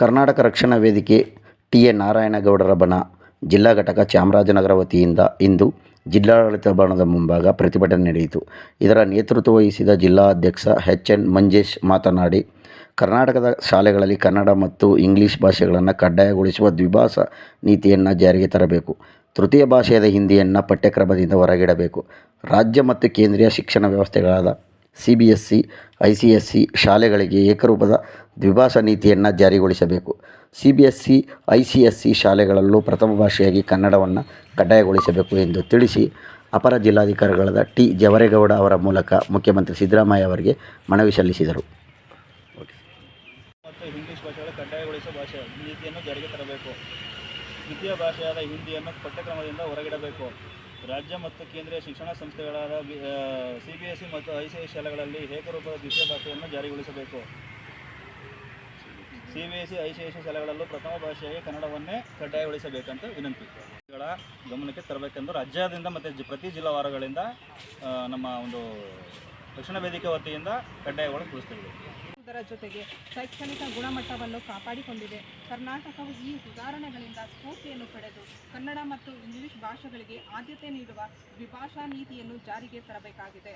ಕರ್ನಾಟಕ ರಕ್ಷಣಾ ವೇದಿಕೆ T A ನಾರಾಯಣಗೌಡರ ಬಣ ಜಿಲ್ಲಾ ಘಟಕ ಚಾಮರಾಜನಗರ ವತಿಯಿಂದ ಇಂದು ಜಿಲ್ಲಾಡಳಿತ ಭವನದ ಮುಂಭಾಗ ಪ್ರತಿಭಟನೆ ನಡೆಯಿತು. ಇದರ ನೇತೃತ್ವ ವಹಿಸಿದ ಜಿಲ್ಲಾಧ್ಯಕ್ಷ ಎಚ್ ಎನ್ ಮಂಜೇಶ್ ಮಾತನಾಡಿ, ಕರ್ನಾಟಕದ ಶಾಲೆಗಳಲ್ಲಿ ಕನ್ನಡ ಮತ್ತು ಇಂಗ್ಲಿಷ್ ಭಾಷೆಗಳನ್ನು ಕಡ್ಡಾಯಗೊಳಿಸುವ ದ್ವಿಭಾಷ ನೀತಿಯನ್ನು ಜಾರಿಗೆ ತರಬೇಕು. ತೃತೀಯ ಭಾಷೆಯಾದ ಹಿಂದಿಯನ್ನು ಪಠ್ಯಕ್ರಮದಿಂದ ಹೊರಗಿಡಬೇಕು. ರಾಜ್ಯ ಮತ್ತು ಕೇಂದ್ರೀಯ ಶಿಕ್ಷಣ ವ್ಯವಸ್ಥೆಗಳಾದ C B S C I C S C ಶಾಲೆಗಳಿಗೆ ಏಕರೂಪದ ದ್ವಿಭಾಷಾ ನೀತಿಯನ್ನು ಜಾರಿಗೊಳಿಸಬೇಕು. C B S C I C S C ಶಾಲೆಗಳಲ್ಲೂ ಪ್ರಥಮ ಭಾಷೆಯಾಗಿ ಕನ್ನಡವನ್ನು ಕಡ್ಡಾಯಗೊಳಿಸಬೇಕು ಎಂದು ತಿಳಿಸಿ ಅಪರ ಜಿಲ್ಲಾಧಿಕಾರಿಗಳಾದ ಟಿ. ಜವರೇಗೌಡ ಅವರ ಮೂಲಕ ಮುಖ್ಯಮಂತ್ರಿ ಸಿದ್ದರಾಮಯ್ಯ ಅವರಿಗೆ ಮನವಿ ಸಲ್ಲಿಸಿದರು. ಹಿಂದಿಯನ್ನು ಪಠ್ಯಕ್ರಮದಿಂದ ಹೊರಗಿಡಬೇಕು. ರಾಜ್ಯ ಮತ್ತು ಕೇಂದ್ರೀಯ ಶಿಕ್ಷಣ ಸಂಸ್ಥೆಗಳಾದ ಸಿ ಬಿ ಎಸ್ ಸಿ ಮತ್ತು ಐ ಸಿ ಐ ಶಾಲೆಗಳಲ್ಲಿ ಏಕರೂಪದ ದ್ವಿತೀಯ ಭಾಷೆಯನ್ನು ಜಾರಿಗೊಳಿಸಬೇಕು. C B S C I C I C ಶಾಲೆಗಳಲ್ಲೂ ಪ್ರಥಮ ಭಾಷೆಯಾಗಿ ಕನ್ನಡವನ್ನೇ ಕಡ್ಡಾಯಗೊಳಿಸಬೇಕಂತ ವಿನಂತಿ. ಗಳ ಗಮನಕ್ಕೆ ತರಬೇಕೆಂದು ರಾಜ್ಯದಿಂದ ಮತ್ತು ಪ್ರತಿ ಜಿಲ್ಲಾವಾರಗಳಿಂದ ನಮ್ಮ ಒಂದು ರಕ್ಷಣಾ ವೇದಿಕೆ ವತಿಯಿಂದ ಕಡ್ಡಾಯಗೊಳಿಸ್ತೀವಿ ಇದರ ಜೊತೆಗೆ ಶೈಕ್ಷಣಿಕ ಗುಣಮಟ್ಟವನ್ನು ಕಾಪಾಡಿಕೊಂಡಿದೆ. ಕರ್ನಾಟಕವು ಈ ಸುಧಾರಣೆಗಳಿಂದ ಸ್ಫೂರ್ತಿಯನ್ನು ಪಡೆದು ಕನ್ನಡ ಮತ್ತು ಇಂಗ್ಲಿಷ್ ಭಾಷೆಗಳಿಗೆ ಆದ್ಯತೆ ನೀಡುವ ದ್ವಿಭಾಷಾ ನೀತಿಯನ್ನು ಜಾರಿಗೆ ತರಬೇಕಾಗಿದೆ.